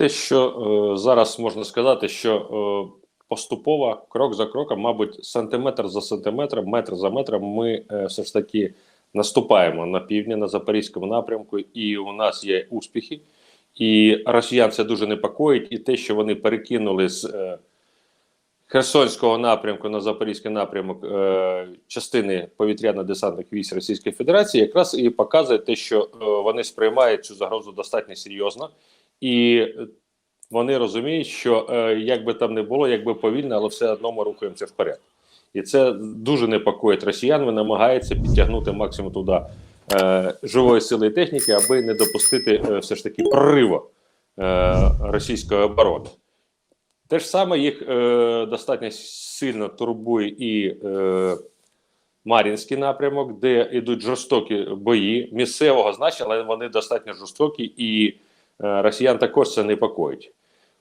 Те, що е, зараз можна сказати, що е, поступово, крок за кроком, мабуть, сантиметр за сантиметром, метр за метром, ми е, все ж таки наступаємо на півдні, на запорізькому напрямку, і у нас є успіхи. І росіян це дуже непокоїть, і те, що вони перекинули з е, Херсонського напрямку на Запорізький напрямок е, частини повітряно-десантних військ Російської Федерації, якраз і показує те, що е, вони сприймають цю загрозу достатньо серйозно, і вони розуміють, що е, як би там не було, якби повільно, але все одно ми рухаємося вперед. І це дуже непокоїть росіян. Вони намагаються підтягнути максимум туди е, живої сили і техніки, аби не допустити е, все ж таки прориву е, російської оборони. Те ж саме їх е, достатньо сильно турбує і е, Мар'їнський напрямок, де йдуть жорстокі бої місцевого значення, але вони достатньо жорстокі, і росіян також це непокоїть.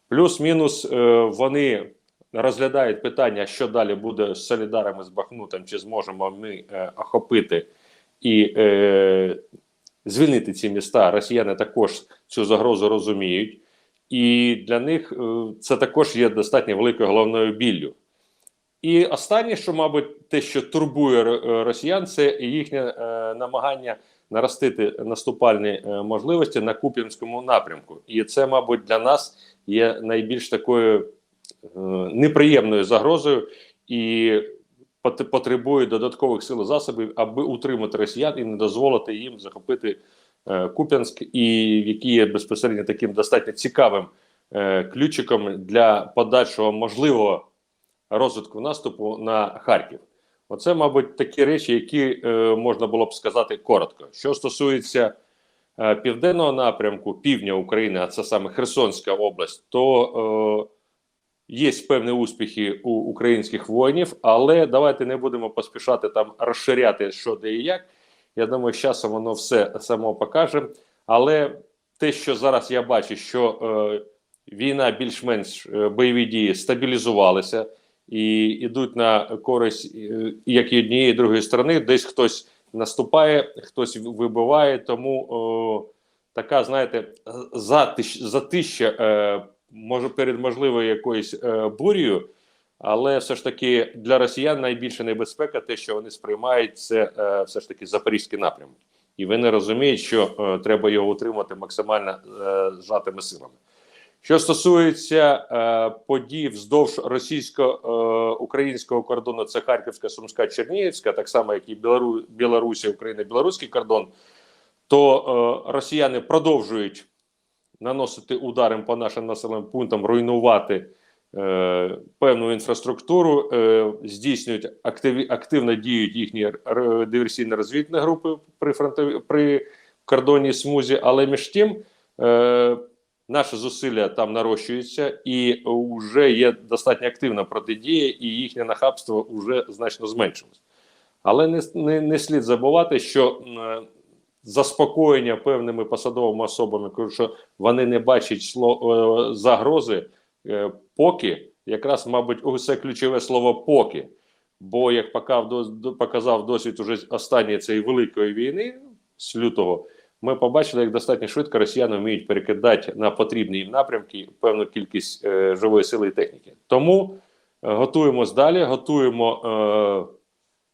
Плюс-мінус е, вони розглядають питання, що далі буде з солідарами з Бахмутом, чи зможемо ми е, охопити і е, звільнити ці міста. Росіяни також цю загрозу розуміють. І для них е, це також є достатньо великою головною біллю. І останнє, що, мабуть, те, що турбує е, росіян, це їхнє е, намагання наростити наступальні е, можливості на Куп'янському напрямку. І це, мабуть, для нас є найбільш такою е, неприємною загрозою і потребує додаткових сил засобів, аби утримати росіян і не дозволити їм захопити е, Куп'янськ, і який є безпосередньо таким достатньо цікавим ключиком для подальшого можливого розвитку наступу на Харків. Оце, мабуть, такі речі, які е, можна було б сказати коротко. Що стосується е, південного напрямку, півдня України, а це саме Херсонська область, то е, є певні успіхи у українських воїнів, але давайте не будемо поспішати там розширяти що де і як. Я думаю, з часом воно все само покаже. Але те, що зараз я бачу, що е, війна більш-менш е, бойові дії стабілізувалися і йдуть на користь е, як і однієї, і другої сторони, десь хтось наступає, хтось вибиває. Тому о, така, знаєте, затищ, затища е, може перед можливою якоюсь е, бурею. Але все ж таки для росіян найбільша небезпека, те, що вони сприймають, це е, все ж таки запорізький напрямок, і вони розуміють, що е, треба його утримати максимально е, зжатими силами. Що стосується е, подій вздовж російсько-українського кордону, це Харківська, Сумська, Чернігівська, так само як і Білору, Білорусі, Україна, білоруський кордон, то е, росіяни продовжують наносити удари по нашим населеним пунктам, руйнувати е, певну інфраструктуру, е, здійснюють активі, активно діють їхні диверсійно-розвідні групи при фронтові при кордонній смузі, але між тим. Е, Наші зусилля там нарощуються, і вже є достатньо активна протидія, і їхнє нахабство вже значно зменшилось. Але не, не, не слід забувати, що заспокоєння певними посадовими особами, що вони не бачать сло, е, загрози, е, поки якраз, мабуть, усе ключове слово поки. Бо, як показав досвід уже останньої цієї великої війни з лютого, ми побачили, як достатньо швидко росіяни вміють перекидати на потрібні їм напрямки певну кількість е, живої сили і техніки. Тому е, готуємось далі, готуємо е,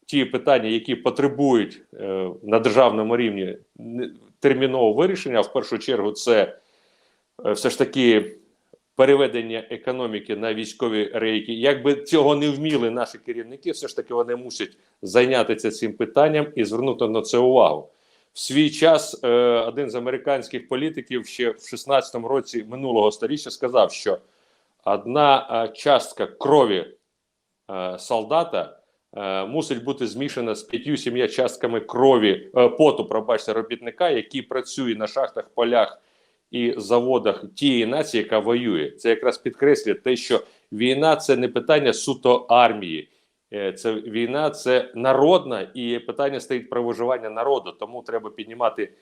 ті питання, які потребують е, на державному рівні термінового вирішення. В першу чергу, це е, все ж таки переведення економіки на військові рейки. Якби цього не вміли наші керівники, все ж таки вони мусять зайнятися цим питанням і звернути на це увагу. В свій час е, один з американських політиків ще в 16-му році минулого століття сказав, що одна е, частка крові е, солдата е, мусить бути змішана з п'ятью-сім'я частками крові е, поту, пробачте, робітника, який працює на шахтах, полях і заводах тієї нації, яка воює. Це якраз підкреслює те, що війна це не питання суто армії. Е, Це війна, це народна, і питання стоїть про виживання народу. Тому треба піднімати,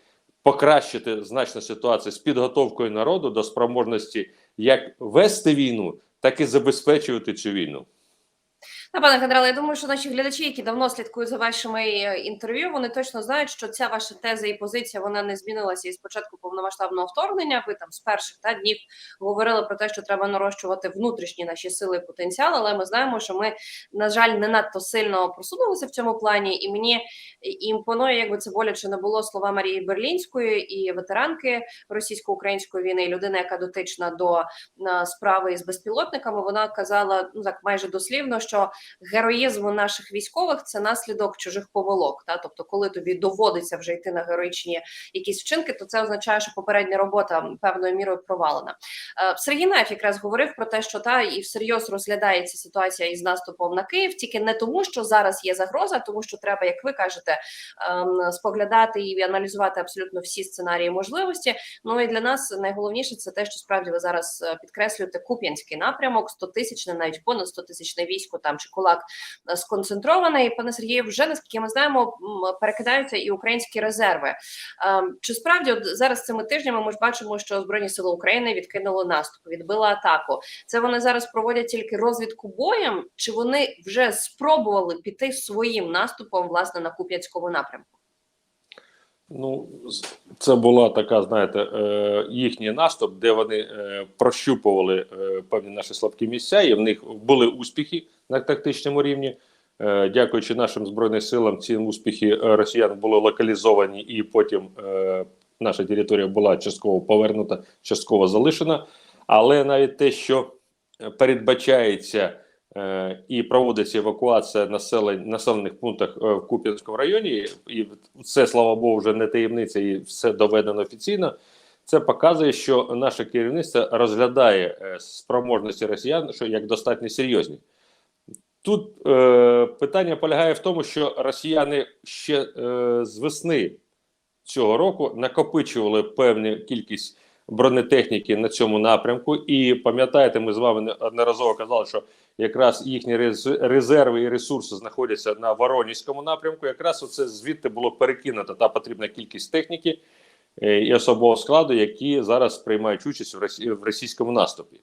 покращити значно ситуацію з підготовкою народу до спроможності як вести війну, так і забезпечувати цю війну. Та, пане генерале, я думаю, що наші глядачі, які давно слідкують за вашими е, інтерв'ю, вони точно знають, що ця ваша теза і позиція вона не змінилася із початку повномасштабного вторгнення. Ви там з перших та днів говорили про те, що треба нарощувати внутрішні наші сили і потенціал. Але ми знаємо, що ми на жаль не надто сильно просунулися в цьому плані, і мені імпонує, якби це боляче не було слова Марії Берлінської і ветеранки російсько-української війни, людина, яка дотична до е, справи із безпілотниками. Вона казала ну так майже дослівно, що героїзму наших військових це наслідок чужих помилок. Та тобто, коли тобі доводиться вже йти на героїчні якісь вчинки, то це означає, що попередня робота певною мірою провалена. Е, Сергій Наєв якраз говорив про те, що та і всерйоз розглядається ситуація із наступом на Київ, тільки не тому, що зараз є загроза, тому що треба, як ви кажете, ем, споглядати і аналізувати абсолютно всі сценарії можливості. Ну і для нас найголовніше це те, що справді ви зараз е, підкреслюєте Куп'янський напрямок, 100 тисячне, навіть понад 100 тисячне військо там чи кулак е, сконцентроване. І пане Сергію, вже наскільки ми знаємо, перекидаються і українські резерви. Ем, Чи справді от зараз цими тижнями ми ж бачимо, що збройні сили України відкинули наступ, відбили атаку? Це вони зараз проводять тільки розвідку боєм, чи вони вже спробували піти своїм наступом власне на Куп'янському напрямку? Ну, це була така, знаєте, е, їхній наступ, де вони е, прощупували е, певні наші слабкі місця, і в них були успіхи на тактичному рівні. Е, Дякуючи нашим збройним силам, ці успіхи е, росіян були локалізовані, і потім е, наша територія була частково повернута, частково залишена. Але навіть те, що передбачається і проводиться евакуація населень, населених пунктах в Куп'янському районі, і це, слава Богу, вже не таємниця, і все доведено офіційно. Це показує, що наше керівництво розглядає спроможності росіян що як достатньо серйозні. Тут е, питання полягає в тому, що росіяни ще е, з весни цього року накопичували певну кількість бронетехніки на цьому напрямку. І пам'ятаєте, ми з вами неодноразово казали, що якраз їхні резерви і ресурси знаходяться на Воронізькому напрямку. Якраз оце звідти було перекинуто та потрібна кількість техніки е, і особового складу, які зараз приймають участь в, росі- в російському наступі.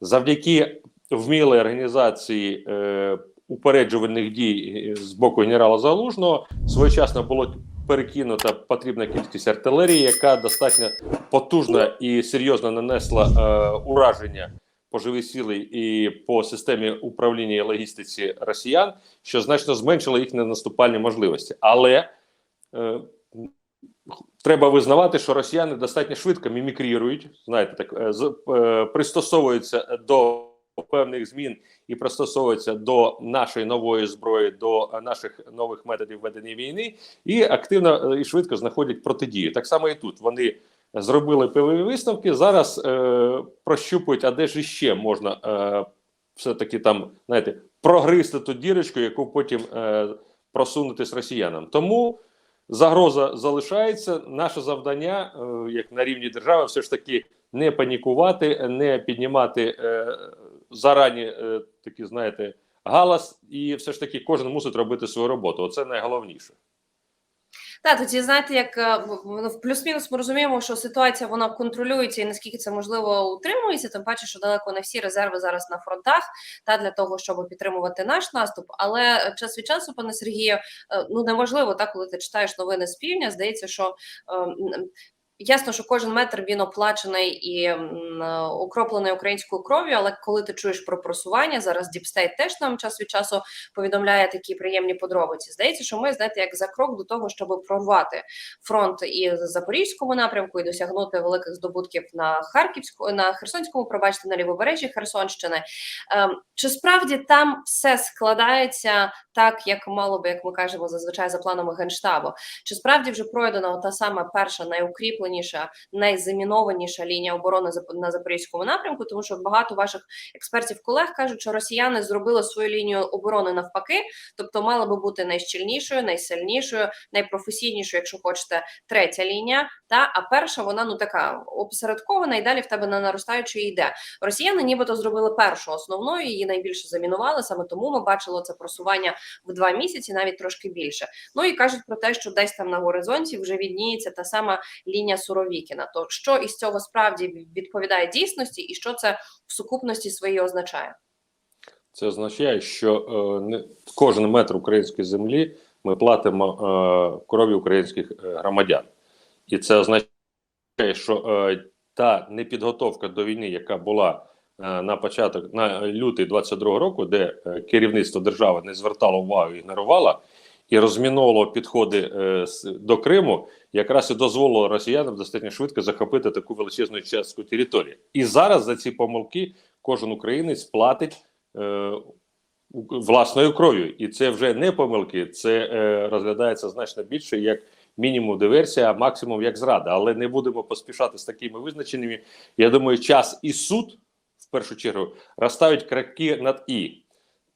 Завдяки вмілій організації е, упереджувальних дій е, з боку генерала Залужного своєчасно було перекинута потрібна кількість артилерії, яка достатньо потужно і серйозно нанесла е, ураження по живій силі і по системі управління і логістиці росіян, що значно зменшило їхні наступальні можливості. Але е, треба визнавати, що росіяни достатньо швидко мімікрірують, знаєте, так е, е, пристосовуються до певних змін і пристосовуються до нашої нової зброї, до наших нових методів ведення війни, і активно е, і швидко знаходять протидію. Так само і тут вони зробили певні висновки. Зараз е, прощупують, а де ж іще можна е, все-таки там, знаєте, прогризти ту дірочку, яку потім е, просунути з росіянам. Тому загроза залишається. Наше завдання, е, як на рівні держави, все ж таки не панікувати, не піднімати е, зарані е, такі, знаєте, галас, і все ж таки кожен мусить робити свою роботу. Оце найголовніше. Так, тоді знаєте, як е, в- в плюс-мінус ми розуміємо, що ситуація вона контролюється і наскільки це можливо утримується. Тим паче, що далеко не всі резерви зараз на фронтах та для того, щоб підтримувати наш наступ. Але час від часу, пане Сергію, е, ну неможливо так, коли ти читаєш новини з півдня. Здається, що Ясно, що кожен метр він оплачений і окроплений українською кров'ю, але коли ти чуєш про просування, зараз Діпстейт теж нам час від часу повідомляє такі приємні подробиці. Здається, що ми знаєте, як за крок до того, щоб прорвати фронт і Запорізькому напрямку, і досягнути великих здобутків на Харківську, на Херсонському, пробачте, на лівобережжі Херсонщини. Ем, чи справді там все складається так, як мало би, як ми кажемо, зазвичай за планами генштабу? Чи справді вже пройдена та сама перша найукріпленіша, найзамінованіша лінія оборони на запорізькому напрямку? Тому що багато ваших експертів колег кажуть, що росіяни зробили свою лінію оборони навпаки, тобто мала би бути найщільнішою, найсильнішою, найпрофесійнішою, якщо хочете, третя лінія. Та а перша вона ну така опосередкована, і далі в тебе на наростаючої йде. Росіяни, нібито зробили першу основною, її найбільше замінували. Саме тому ми бачили це просування в два місяці, навіть трошки більше. Ну і кажуть про те, що десь там на горизонті вже відніється та сама лінія Суровікіна. То що із цього справді відповідає дійсності, і що це в сукупності своїй означає? Це означає, що е, не кожен метр української землі ми платимо е, кров'ю українських е, громадян, і це означає, що е, та непідготовка до війни, яка була на початок на лютий 22 року, де керівництво держави не звертало увагу, ігнорувало і розміновувало підходи е, до Криму, якраз і дозволило росіянам достатньо швидко захопити таку величезну частку території. І зараз за ці помилки кожен українець платить е, власною кров'ю. І це вже не помилки, це е, розглядається значно більше як мінімум диверсія, а максимум як зрада. Але не будемо поспішати з такими визначеннями. Я думаю, час і суд в першу чергу розставить краки над і.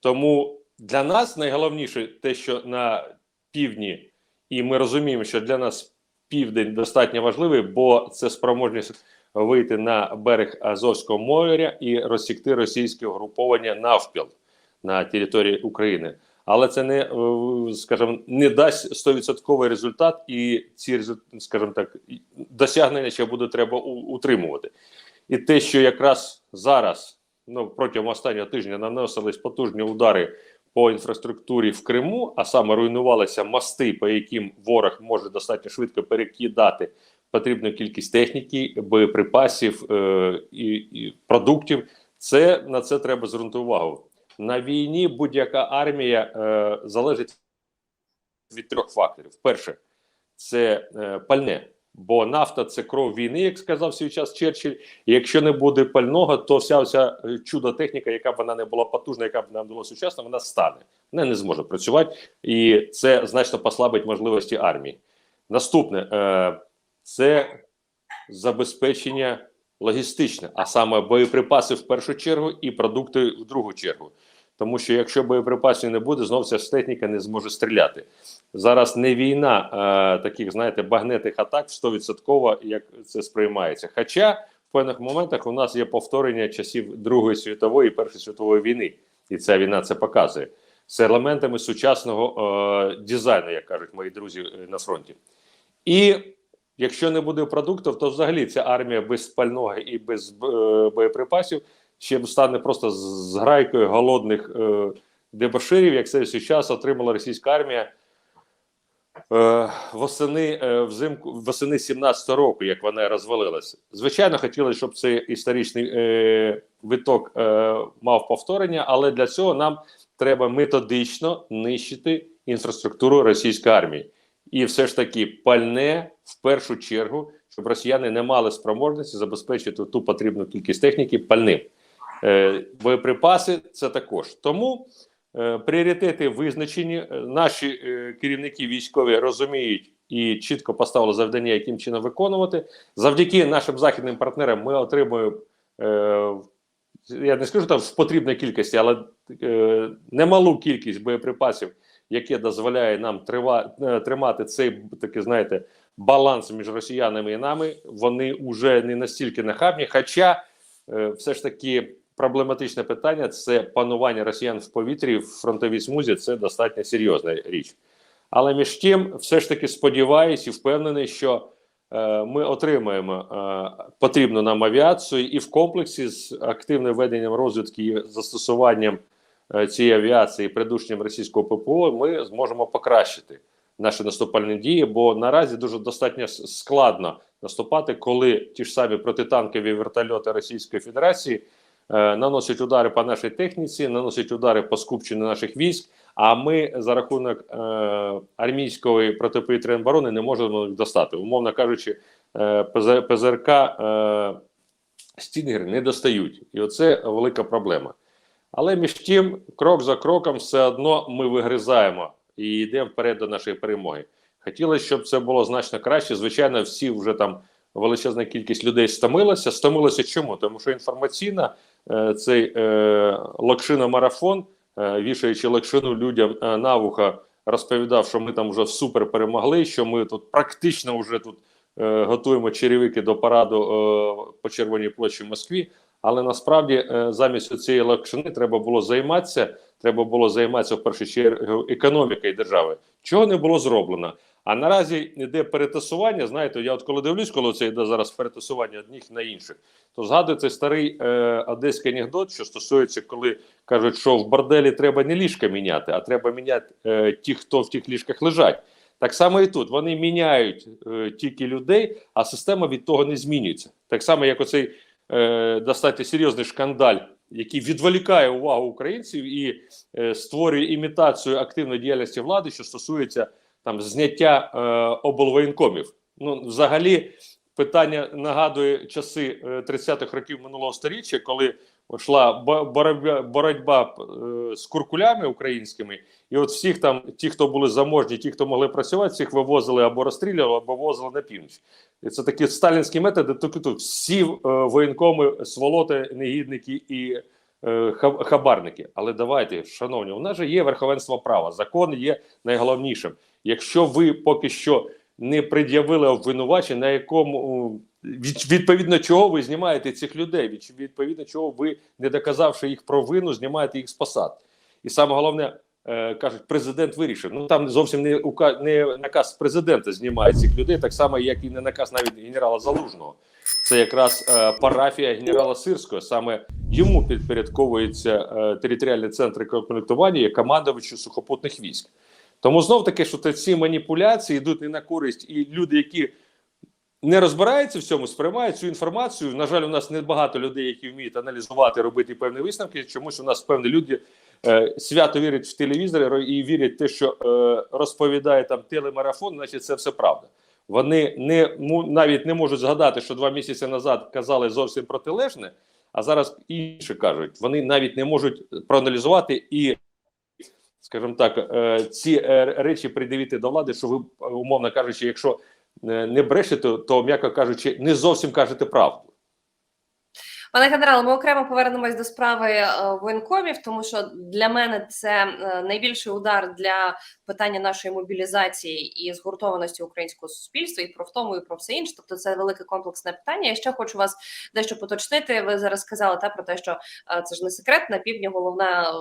Тому для нас найголовніше те, що на півдні, і ми розуміємо, що для нас південь достатньо важливий, бо це спроможність вийти на берег Азовського моря і розсікти російське угруповання навпіл на території України. Але це не, е, скажімо, не дасть 100% результат, і ці скажімо так, досягнення ще буде треба утримувати. І те, що якраз зараз, ну протягом останнього тижня наносились потужні удари по інфраструктурі в Криму, а саме руйнувалися мости, по яким ворог може достатньо швидко перекидати потрібну кількість техніки, боєприпасів е, і, і продуктів. Це на це треба звернути увагу. На війні будь-яка армія е, залежить від трьох факторів: перше, це е, пальне. Бо нафта це кров війни, як сказав свій час Черчилль. І якщо не буде пального, то вся вся чудо техніка, яка б вона не була потужна, яка б нам була сучасна, вона стане. Вона не зможе працювати, і це значно послабить можливості армії. Наступне е, це забезпечення логістичне, а саме боєприпаси в першу чергу і продукти в другу чергу. Тому що якщо боєприпасів не буде, знов ця ж техніка не зможе стріляти. Зараз не війна е, таких, знаєте, багнетних атак 100%, як це сприймається. Хоча в певних моментах у нас є повторення часів Другої світової і Першої світової війни, і ця війна це показує з елементами сучасного е, дизайну, як кажуть мої друзі е, на фронті. І якщо не буде продуктів, то взагалі ця армія без пального і без е, боєприпасів ще стане просто з- зграйкою голодних е, дебоширів, як це всі час отримала російська армія. Е, восени е, взимку восени 17 року, як вона розвалилася. Звичайно, хотілося, щоб цей історичний е, виток е, мав повторення, але для цього нам треба методично нищити інфраструктуру російської армії. І все ж таки пальне в першу чергу, щоб росіяни не мали спроможності забезпечити ту потрібну кількість техніки пальним. Е, боєприпаси це також. Тому е, пріоритети визначені. Е, Наші керівники військові розуміють і чітко поставили завдання, яким чином виконувати. Завдяки нашим західним партнерам ми отримуємо. Я не скажу там в потрібній кількості, але е, немалу кількість боєприпасів, яке дозволяє нам трива, тримати цей такий, знаєте, баланс між росіянами і нами. Вони вже не настільки нахабні. Хоча е, все ж таки проблематичне питання це панування росіян в повітрі в фронтовій смузі. Це достатньо серйозна річ. Але між тим, все ж таки сподіваюся і впевнений, що е, ми отримаємо е, потрібну нам авіацію і в комплексі з активним веденням розвідки і застосуванням е, цієї авіації, придушенням російського ППО, ми зможемо покращити наші наступальні дії, бо наразі дуже достатньо складно наступати, коли ті ж самі протитанкові вертольоти Російської Федерації наносять удари по нашій техніці, наносять удари по скупченню наших військ. А ми за рахунок е, армійської протиповітряної оборони не можемо їх достати. Умовно кажучи, е, ПЗРК е, Стінгер не достають, і оце велика проблема. Але між тим, крок за кроком, все одно ми вигризаємо і йдемо вперед до нашої перемоги. Хотілося, щоб це було значно краще. Звичайно, всі вже там величезна кількість людей стомилася. Стомилася чому? Тому що інформаційна е, цей е, локшина-марафон, е, вішаючи локшину людям е, на вуха, розповідав, що ми там вже супер перемогли, що ми тут практично вже тут е, готуємо черевики до параду е, по Червоній площі в Москві. Але насправді е, замість цієї лакшини треба було займатися. Треба було займатися в першу чергу економікою держави. Чого не було зроблено? А наразі йде перетасування. Знаєте, я от коли дивлюсь, коли це йде зараз перетасування одних на інших, то згадується старий е, одеський анекдот, що стосується, коли кажуть, що в борделі треба не ліжка міняти, а треба міняти е, ті, хто в тих ліжках лежать. Так само і тут вони міняють е, тільки людей, а система від того не змінюється. Так само, як оцей е, достатньо серйозний шкандаль, який відволікає увагу українців і е, створює імітацію активної діяльності влади, що стосується там зняття е, облвоєнкомів. Ну, взагалі, питання нагадує часи е, 30-х років минулого століття, коли йшла бо- боротьба, боротьба е, з куркулями українськими, і от всіх там, ті, хто були заможні, ті, хто могли працювати, всіх вивозили або розстрілювали, або вивозили на північ. І це такі сталінські методи. Тільки тут всі е, воєнкоми, сволоти, негідники і е, хабарники. Але давайте, шановні, у нас же є верховенство права. Закон є найголовнішим. Якщо ви поки що не пред'явили обвинувачення, на якому е, відповідно чого ви знімаєте цих людей, від, відповідно чого ви, не доказавши їх провину, знімаєте їх з посад. І саме головне, е, кажуть, президент вирішив. Ну там зовсім не ука не наказ президента знімає цих людей, так само, як і не наказ навіть генерала Залужного. Це якраз е, парафія генерала Сирського. Саме йому підпорядковуються е, територіальні центри комплектування як командувачу сухопутних військ. Тому знов таки, що ці маніпуляції йдуть не на користь, і люди, які не розбираються в цьому, сприймають цю інформацію. На жаль, у нас не багато людей, які вміють аналізувати, робити певні висновки. Чомусь у нас певні люди е, свято вірять в телевізори ро- і вірять в те, що е, розповідає там телемарафон, значить це все правда. Вони не навіть не можуть згадати, що два місяці назад казали зовсім протилежне, а зараз інше кажуть. Вони навіть не можуть проаналізувати і, скажімо так, е, ці е, речі придивити до влади, що ви, умовно кажучи, якщо е, не брешете, то, м'яко кажучи, не зовсім кажете правду. Пане генерале, ми окремо повернемось до справи воєнкомів, тому що для мене це найбільший удар для питання нашої мобілізації і згуртованості українського суспільства, і про втому, і про все інше. Тобто, це велике комплексне питання. Я ще хочу вас дещо поточнити. Ви зараз сказали та про те, що е, це ж не секрет. На півдні головна е,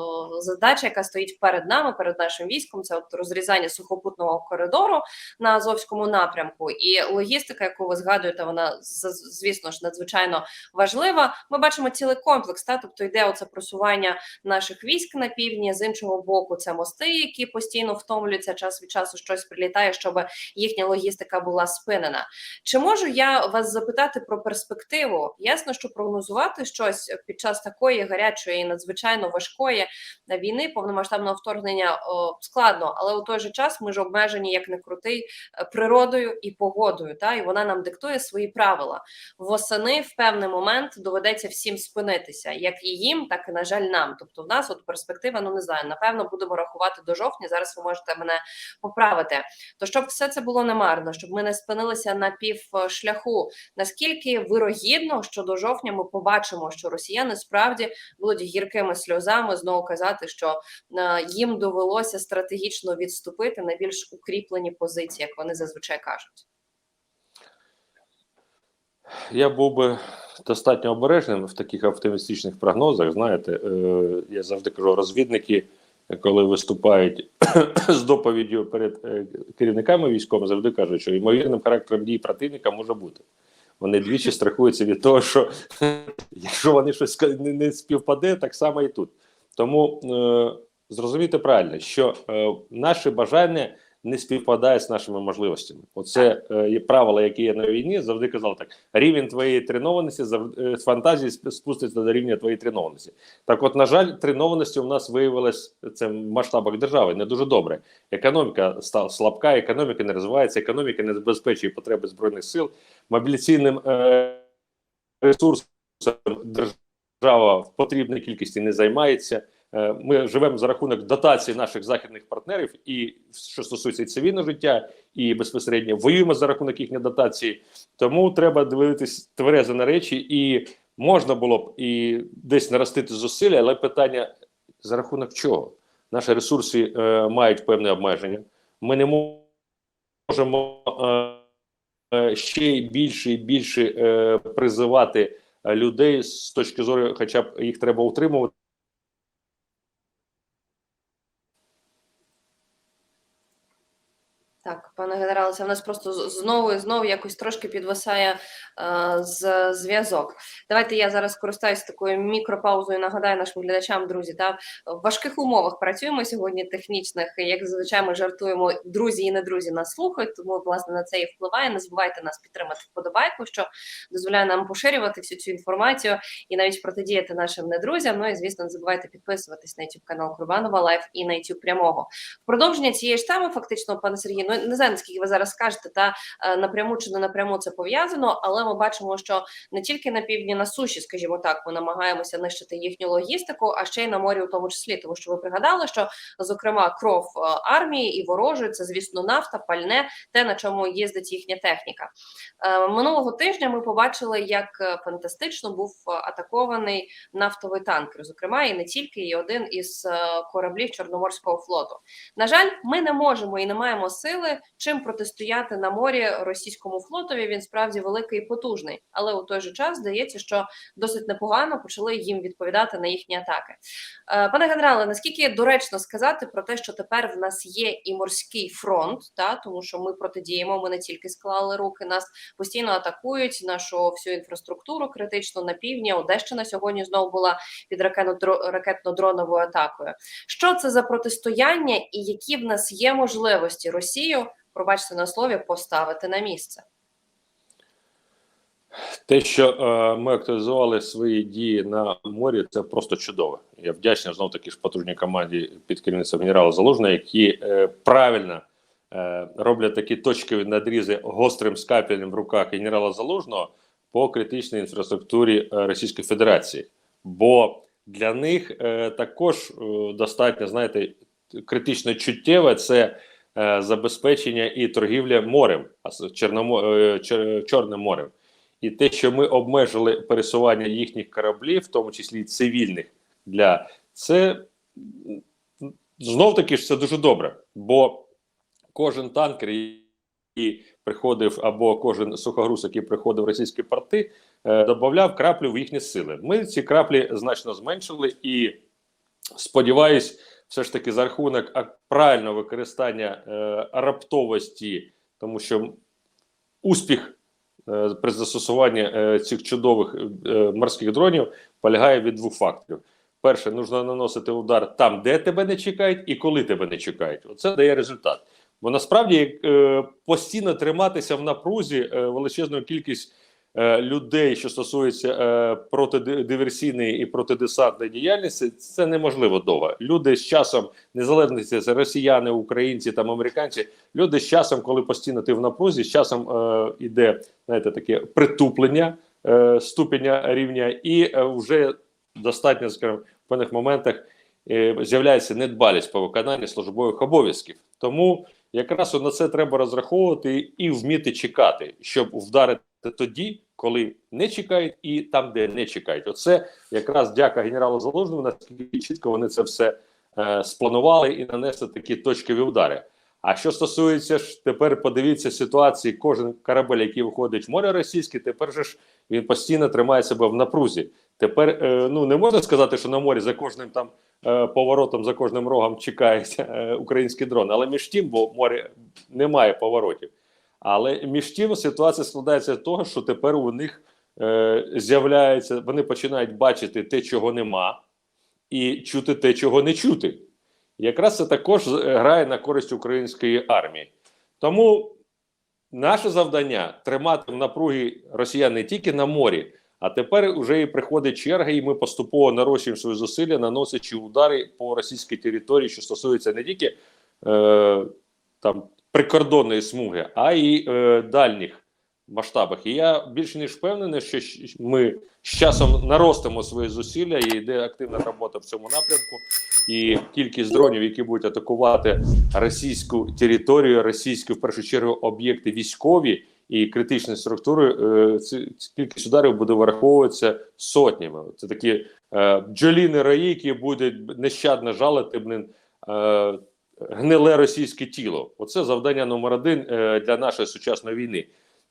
задача, яка стоїть перед нами, перед нашим військом, це от розрізання сухопутного коридору на Азовському напрямку. І логістика, яку ви згадуєте, вона звісно ж надзвичайно важлива. Ми бачимо цілий комплекс, та тобто йде оце просування наших військ на півдні. З іншого боку, це мости, які постійно втомлюються час від часу. Щось прилітає, щоб їхня логістика була спинена. Чи можу я вас запитати про перспективу? Ясно, що прогнозувати щось під час такої гарячої, надзвичайно важкої війни, повномасштабного вторгнення складно, але у той же час ми ж обмежені як не крутий е, природою і погодою. Та і вона нам диктує свої правила. Восени в певний момент доведеться всім спинитися, як і їм, так і на жаль, нам. Тобто, в нас от перспектива, ну не знаю, напевно, будемо рахувати до жовтня. Зараз ви можете мене поправити. То щоб все це було немарно, щоб ми не спинилися на пів е, шляху. Наскільки вирогідно, що до жовтня ми побачимо, що росіяни справді будуть гіркими сльозами знову казати, що е, їм довелося стратегічно відступити на більш укріплені позиції, як вони зазвичай кажуть. Я був би достатньо обережним в таких оптимістичних прогнозах. Знаєте, е, я завжди кажу, розвідники, коли виступають з доповіддю перед е, керівниками військовими, завжди кажуть, що ймовірним характером дій противника може бути. Вони двічі страхуються від того, що якщо вони щось не, співпаде, так само і тут. Тому е, зрозумійте правильно, що е, наше бажання не співпадає з нашими можливостями. Оце е, є правила, які є на війні, завжди казали так: рівень твоєї тренованості завжди е, з фантазії сп- спуститься до рівня твоєї тренованості. Так, от, на жаль, тренованості у нас виявилось це в масштабах держави не дуже добре. Економіка стала слабка, економіка не розвивається, економіка не забезпечує потреби збройних сил, мобіляційним е, ресурсом держава в потрібній кількості не займається. Е, Ми живемо за рахунок дотацій наших західних партнерів, і що стосується цивільного життя, і безпосередньо воюємо за рахунок їхніх дотацій. Тому треба дивитись тверезо на речі, і можна було б і десь наростити зусилля, але питання за рахунок чого? Наші ресурси е, мають певне обмеження. Ми не можемо е, е, ще більше і більше е, призивати е, людей з точки зору, хоча б їх треба утримувати. Так, пане генерале. Це в нас просто знову і знову якось трошки підвисає е, з зв'язок. Давайте я зараз скористаюсь такою мікропаузою. Нагадаю нашим глядачам, друзі, та в важких умовах працюємо сьогодні технічних. Як зазвичай ми жартуємо, друзі і не друзі нас слухають. Тому власне на це і впливає. Не забувайте нас підтримати вподобайку, що дозволяє нам поширювати всю цю інформацію і навіть протидіяти нашим недрузям. Ну і звісно, не забувайте підписуватись на YouTube канал Курбанова Лайф і на YouTube прямого. В продовження цієї ж теми, фактично, пане Сергію, ну не знаю, наскільки ви зараз скажете, та е, напряму чи не напряму це пов'язано, але ми бачимо, що не тільки на півдні на суші, скажімо так, ми намагаємося нищити їхню логістику, а ще й на морі, у тому числі, тому що ви пригадали, що зокрема кров е, армії і ворожої це, звісно, нафта, пальне, те на чому їздить їхня техніка. Е, Минулого тижня ми побачили, як фантастично був атакований нафтовий танкер, зокрема, і не тільки і один із кораблів Чорноморського флоту. На жаль, ми не можемо і не маємо сили чим протистояти на морі російському флотові. Він справді великий і потужний, але у той же час здається, що досить непогано почали їм відповідати на їхні атаки. Е, Пане генерале, наскільки доречно сказати про те, що тепер в нас є і морський фронт, та тому що ми протидіємо, ми не тільки склали руки, нас постійно атакують нашу всю інфраструктуру критичну на півдні. Одещина сьогодні знову була під ракетно- ракетно-дроновою атакою. Що це за протистояння, і які в нас є можливості Росію, пробачте на слові, поставити на місце? Те, що е, ми актуалізували свої дії на морі, це просто чудово. Я вдячний знов таки ж потужній команді під керівництвом генерала Залужного, які е, правильно е, роблять такі точкові надрізи гострим скальпелем в руках генерала Залужного по критичній інфраструктурі е, Російської Федерації. Бо для них е, також е, достатньо, знаєте, критично чуттєве це забезпечення і торгівля морем, Чорномо, е, Чорним морем. І те, що ми обмежили пересування їхніх кораблів, в тому числі цивільних, для це знов таки ж це дуже добре. Бо кожен танкер, який приходив, або кожен сухогруз, який приходив в російські порти, е, додавав краплю в їхні сили. Ми ці краплі значно зменшили і сподіваюсь, все ж таки за рахунок правильного використання е, раптовості, тому що успіх е, при застосуванні е, цих чудових е, морських дронів полягає від двох факторів. Перше, нужно наносити удар там, де тебе не чекають, і коли тебе не чекають. Оце дає результат. Бо насправді е, постійно триматися в напрузі е, величезну кількість людей, що стосується е, протидиверсійної і протидесантної діяльності, це неможливо довго. Люди з часом, незалежно це росіяни, українці там американці, люди з часом, коли постійно ти в напрузі, з часом е, іде знаєте, таке притуплення е, ступеня рівня, і е, вже достатньо, скажімо, в певних моментах е, з'являється недбалість по виконанні службових обов'язків. Тому якраз на це треба розраховувати і вміти чекати, щоб вдарити тоді, коли не чекають, і там, де не чекають. Оце якраз дяка генералу Залужному, наскільки чітко вони це все е, спланували і нанесли такі точкові удари. А що стосується ж тепер, подивіться ситуації, кожен корабель, який виходить в море російське, тепер же ж він постійно тримає себе в напрузі. Тепер е, ну не можна сказати, що на морі за кожним там е, поворотом, за кожним рогом чекають е, українські дрони. Але між тим, бо море немає поворотів. Але між тим ситуація складається з того, що тепер у них е, з'являється, вони починають бачити те, чого нема, і чути те, чого не чути. Якраз це також грає на користь української армії. Тому наше завдання тримати в напругі росіян не тільки на морі, а тепер вже і приходить черга, і ми поступово нарощуємо свої зусилля, наносячи удари по російській території, що стосується не тільки е, там прикордонної смуги, а й е, дальніх масштабах. І я більш ніж впевнений, що ми з часом наростимо свої зусилля і йде активна робота в цьому напрямку. І кількість дронів, які будуть атакувати російську територію, російські в першу чергу об'єкти військові і критичні структури, е, ці, кількість ударів буде враховуватися сотнями. Це такі е, бджоліни раї, які будуть нещадно жалити блин, е, гниле російське тіло. Оце завдання номер один е, для нашої сучасної війни,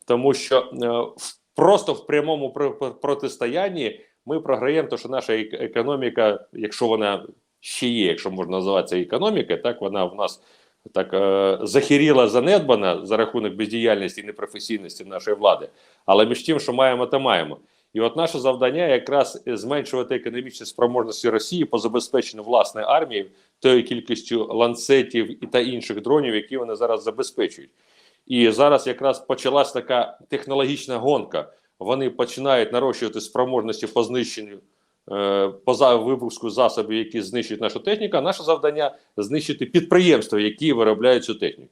тому що е, просто в прямому про- про- протистоянні ми програємо, тому що наша ек- економіка, якщо вона ще є, якщо можна називати це економікою, так вона в нас так е, захиріла занедбана за рахунок бездіяльності і непрофесійності нашої влади. Але між тим, що маємо, то маємо. І от наше завдання якраз зменшувати економічні спроможності Росії по забезпеченню власної армії тою кількістю ланцетів і та інших дронів, які вони зараз забезпечують. І зараз якраз почалась така технологічна гонка. Вони починають нарощувати спроможності по знищенню е, по випуску засобів, які знищують нашу техніку. Наше завдання знищити підприємства, які виробляють цю техніку.